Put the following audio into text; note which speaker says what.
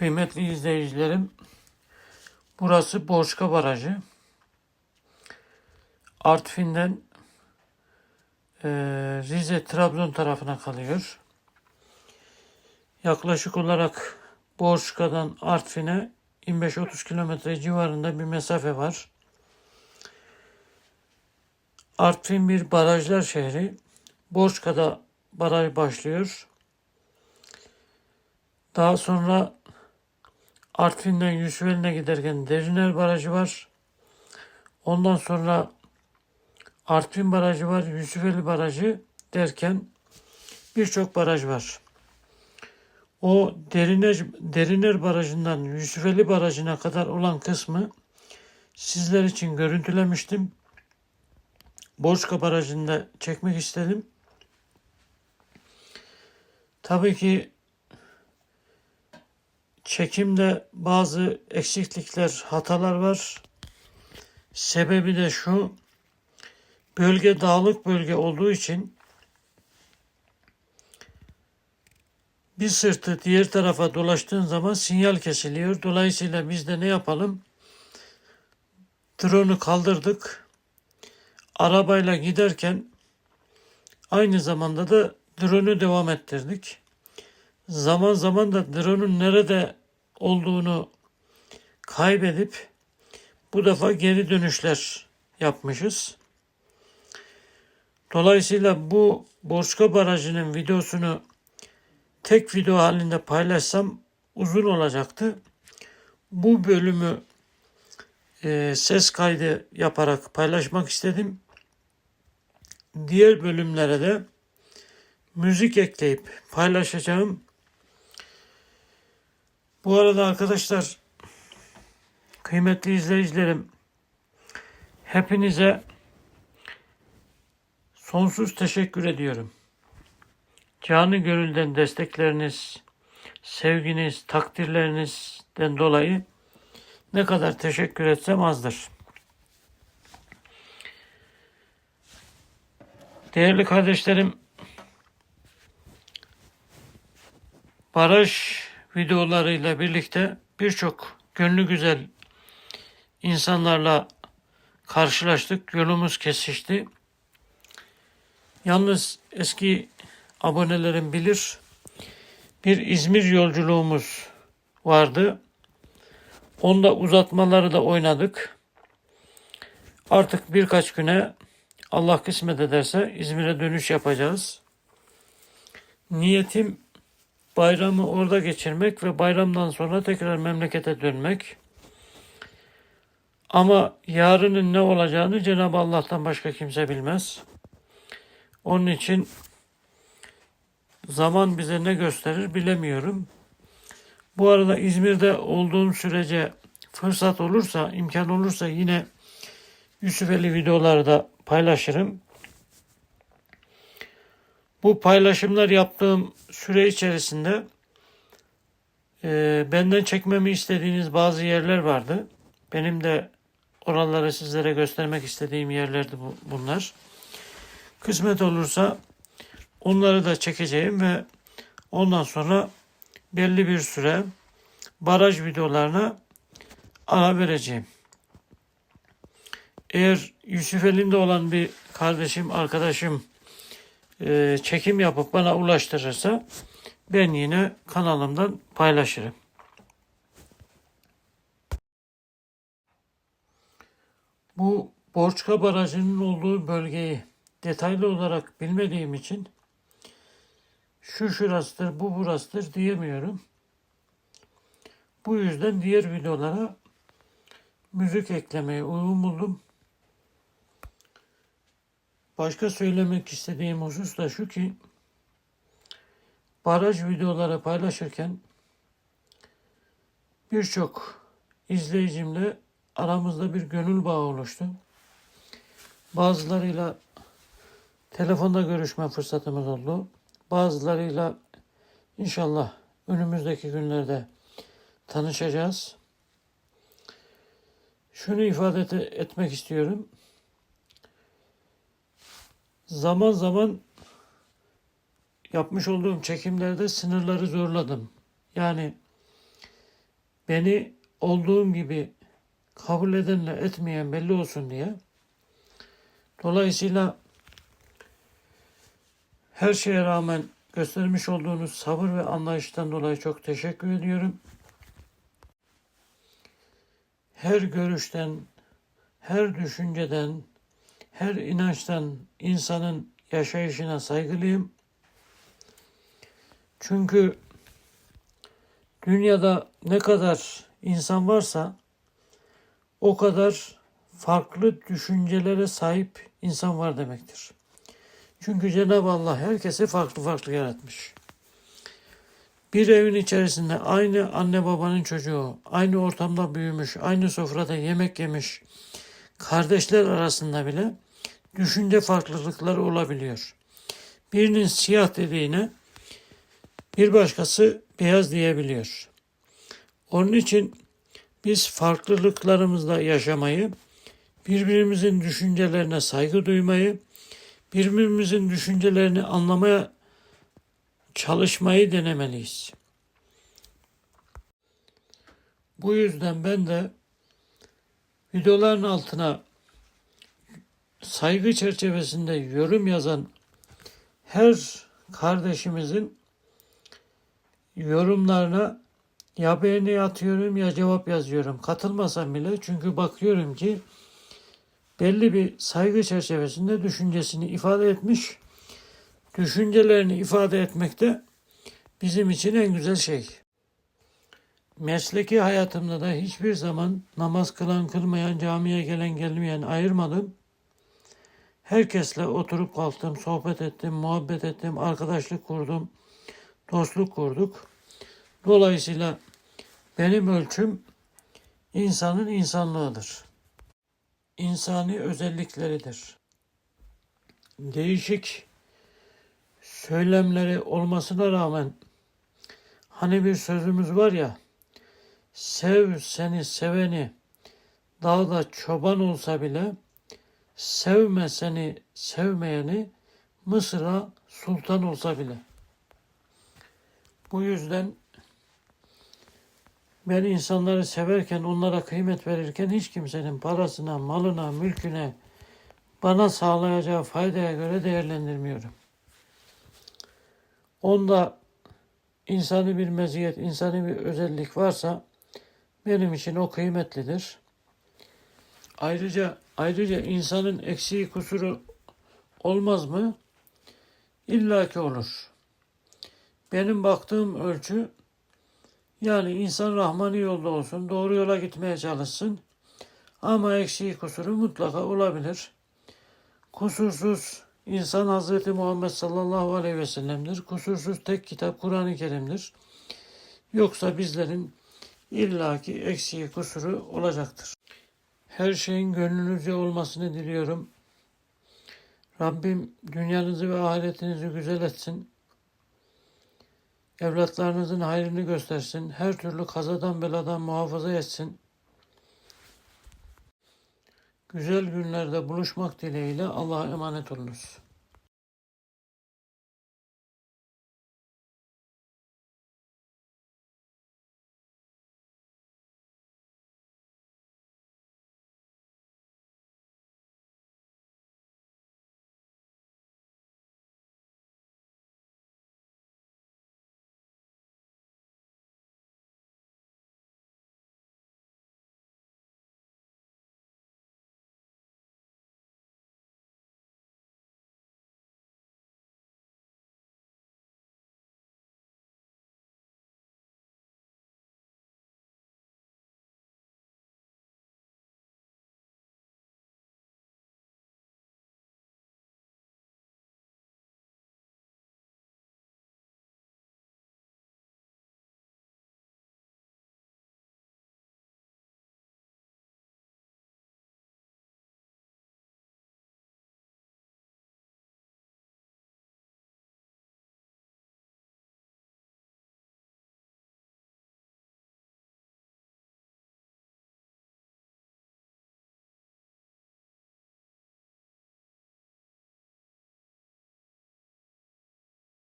Speaker 1: Kıymetli izleyicilerim, burası Borçka Barajı. Artvin'den eee, Rize Trabzon tarafına kalıyor. Yaklaşık olarak Borçka'dan Artvin'e 25-30 kilometre civarında bir mesafe var. Artvin bir barajlar şehri. Borçka'da baraj başlıyor. Daha sonra Artvin'den Yusufeli'ne giderken Deriner Barajı var. Ondan sonra Artvin Barajı var, Yusufeli Barajı derken birçok baraj var. O Deriner, Deriner Barajı'ndan Yusufeli Barajı'na kadar olan kısmı sizler için görüntülemiştim. Borçka Barajı'nda çekmek istedim. Tabii ki çekimde bazı eksiklikler, hatalar var. Sebebi de şu. Bölge dağlık bölge olduğu için bir sırtı diğer tarafa dolaştığın zaman sinyal kesiliyor. Dolayısıyla biz de ne yapalım? Drone'u kaldırdık. Arabayla giderken aynı zamanda da drone'u devam ettirdik. Zaman zaman da drone'un nerede olduğunu kaybedip bu defa geri dönüşler yapmışız. Dolayısıyla bu Borçka Barajı'nın videosunu tek video halinde paylaşsam uzun olacaktı. Bu bölümü e, ses kaydı yaparak paylaşmak istedim. Diğer bölümlere de müzik ekleyip paylaşacağım. Bu arada arkadaşlar kıymetli izleyicilerim hepinize sonsuz teşekkür ediyorum. Canı gönülden destekleriniz, sevginiz, takdirlerinizden dolayı ne kadar teşekkür etsem azdır. Değerli kardeşlerim, baraj videolarıyla birlikte birçok gönlü güzel insanlarla karşılaştık. Yolumuz kesişti. Yalnız eski abonelerim bilir bir İzmir yolculuğumuz vardı. Onda uzatmaları da oynadık. Artık birkaç güne Allah kısmet ederse İzmir'e dönüş yapacağız. Niyetim bayramı orada geçirmek ve bayramdan sonra tekrar memlekete dönmek. Ama yarının ne olacağını Cenab-ı Allah'tan başka kimse bilmez. Onun için zaman bize ne gösterir bilemiyorum. Bu arada İzmir'de olduğum sürece fırsat olursa, imkan olursa yine Yusufeli videoları da paylaşırım. Bu paylaşımlar yaptığım süre içerisinde e, benden çekmemi istediğiniz bazı yerler vardı. Benim de oraları sizlere göstermek istediğim yerlerdi bu, bunlar. Kısmet olursa onları da çekeceğim ve ondan sonra belli bir süre baraj videolarına ara vereceğim. Eğer Yusufeli'nde olan bir kardeşim, arkadaşım e, çekim yapıp bana ulaştırırsa ben yine kanalımdan paylaşırım. Bu Borçka Barajı'nın olduğu bölgeyi detaylı olarak bilmediğim için şu şurasıdır, bu burasıdır diyemiyorum. Bu yüzden diğer videolara müzik eklemeyi uygun buldum. Başka söylemek istediğim husus da şu ki baraj videoları paylaşırken birçok izleyicimle aramızda bir gönül bağı oluştu. Bazılarıyla telefonda görüşme fırsatımız oldu. Bazılarıyla inşallah önümüzdeki günlerde tanışacağız. Şunu ifade et- etmek istiyorum. Zaman zaman yapmış olduğum çekimlerde sınırları zorladım. Yani beni olduğum gibi kabul edenle etmeyen belli olsun diye. Dolayısıyla her şeye rağmen göstermiş olduğunuz sabır ve anlayıştan dolayı çok teşekkür ediyorum. Her görüşten, her düşünceden, her inançtan insanın yaşayışına saygılıyım. Çünkü dünyada ne kadar insan varsa o kadar farklı düşüncelere sahip insan var demektir. Çünkü Cenab-ı Allah herkesi farklı farklı yaratmış. Bir evin içerisinde aynı anne babanın çocuğu, aynı ortamda büyümüş, aynı sofrada yemek yemiş, kardeşler arasında bile düşünce farklılıkları olabiliyor. Birinin siyah dediğine bir başkası beyaz diyebiliyor. Onun için biz farklılıklarımızla yaşamayı, birbirimizin düşüncelerine saygı duymayı, birbirimizin düşüncelerini anlamaya çalışmayı denemeliyiz. Bu yüzden ben de videoların altına saygı çerçevesinde yorum yazan her kardeşimizin yorumlarına ya beğeni atıyorum ya cevap yazıyorum. Katılmasam bile çünkü bakıyorum ki belli bir saygı çerçevesinde düşüncesini ifade etmiş. Düşüncelerini ifade etmek de bizim için en güzel şey. Mesleki hayatımda da hiçbir zaman namaz kılan kılmayan, camiye gelen gelmeyen ayırmadım. Herkesle oturup kalktım, sohbet ettim, muhabbet ettim, arkadaşlık kurdum, dostluk kurduk. Dolayısıyla benim ölçüm insanın insanlığıdır. İnsani özellikleridir. Değişik söylemleri olmasına rağmen hani bir sözümüz var ya sev seni seveni dağda çoban olsa bile sevme seni sevmeyeni Mısır'a sultan olsa bile. Bu yüzden ben insanları severken, onlara kıymet verirken hiç kimsenin parasına, malına, mülküne, bana sağlayacağı faydaya göre değerlendirmiyorum. Onda insani bir meziyet, insani bir özellik varsa benim için o kıymetlidir. Ayrıca ayrıca insanın eksiği kusuru olmaz mı? İlla ki olur. Benim baktığım ölçü yani insan rahmani yolda olsun, doğru yola gitmeye çalışsın. Ama eksiği kusuru mutlaka olabilir. Kusursuz insan Hazreti Muhammed sallallahu aleyhi ve sellem'dir. Kusursuz tek kitap Kur'an-ı Kerim'dir. Yoksa bizlerin illaki eksiği kusuru olacaktır. Her şeyin gönlünüzce olmasını diliyorum. Rabbim dünyanızı ve ahiretinizi güzel etsin. Evlatlarınızın hayrını göstersin. Her türlü kazadan beladan muhafaza etsin. Güzel günlerde buluşmak dileğiyle Allah'a emanet olunuz.